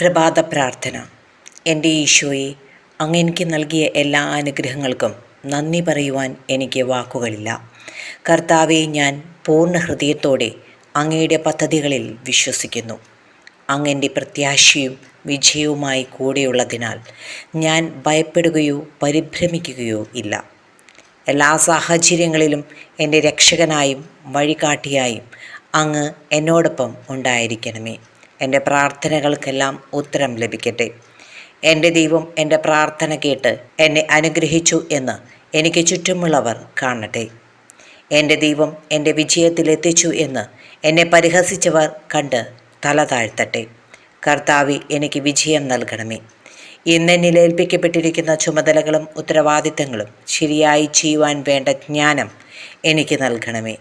പ്രഭാത പ്രാർത്ഥന എന്റെ ഈശോയെ അങ്ങ് എനിക്ക് നൽകിയ എല്ലാ അനുഗ്രഹങ്ങൾക്കും നന്ദി പറയുവാൻ എനിക്ക് വാക്കുകളില്ല. കർത്താവെ ഞാൻ പൂർണ ഹൃദയത്തോടെ അങ്ങയുടെ പദ്ധതികളിൽ വിശ്വസിക്കുന്നു. അങ്ങന്റെ പ്രത്യാശയും വിജയവുമായി കൂടെയുള്ളതിനാൽ ഞാൻ ഭയപ്പെടുകയോ പരിഭ്രമിക്കുകയോ ഇല്ല. എല്ലാ സാഹചര്യങ്ങളിലും എന്റെ രക്ഷകനായും വഴികാട്ടിയായും അങ്ങ് എന്നോടൊപ്പം ഉണ്ടായിരിക്കണമേ. എന്റെ പ്രാർത്ഥനകൾക്കെല്ലാം ഉത്തരം ലഭിക്കട്ടെ. എന്റെ ദൈവം എന്റെ പ്രാർത്ഥന കേട്ട് എന്നെ അനുഗ്രഹിച്ചു എന്ന് എനിക്ക് ചുറ്റുമുള്ളവർ കാണട്ടെ. എന്റെ ദൈവം എന്റെ വിജയത്തിലെത്തിച്ചു എന്ന് എന്നെ പരിഹസിച്ചവർ കണ്ട് തല താഴ്ത്തട്ടെ. കർത്താവി എനിക്ക് വിജയം നൽകണമേ. ഇന്നെന്നിൽ ഏൽപ്പിക്കപ്പെട്ടിരിക്കുന്ന ചുമതലകളും ഉത്തരവാദിത്തങ്ങളും ശരിയായി ചെയ്യുവാൻ വേണ്ട ജ്ഞാനം എനിക്ക് നൽകണമേ.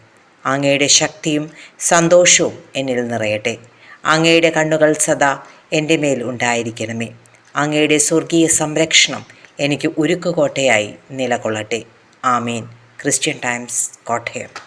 അങ്ങയുടെ ശക്തിയും സന്തോഷവും എന്നിൽ നിറയട്ടെ. അങ്ങയുടെ കണ്ണുകൾ സദാ എന്റെ മേൽ ഉണ്ടായിരിക്കണമേ. അങ്ങയുടെ സ്വർഗീയ സംരക്ഷണം എനിക്ക് ഉരുക്കുകോട്ടയായി നിലകൊള്ളട്ടെ. ആമീൻ. Christian Times Kottayam.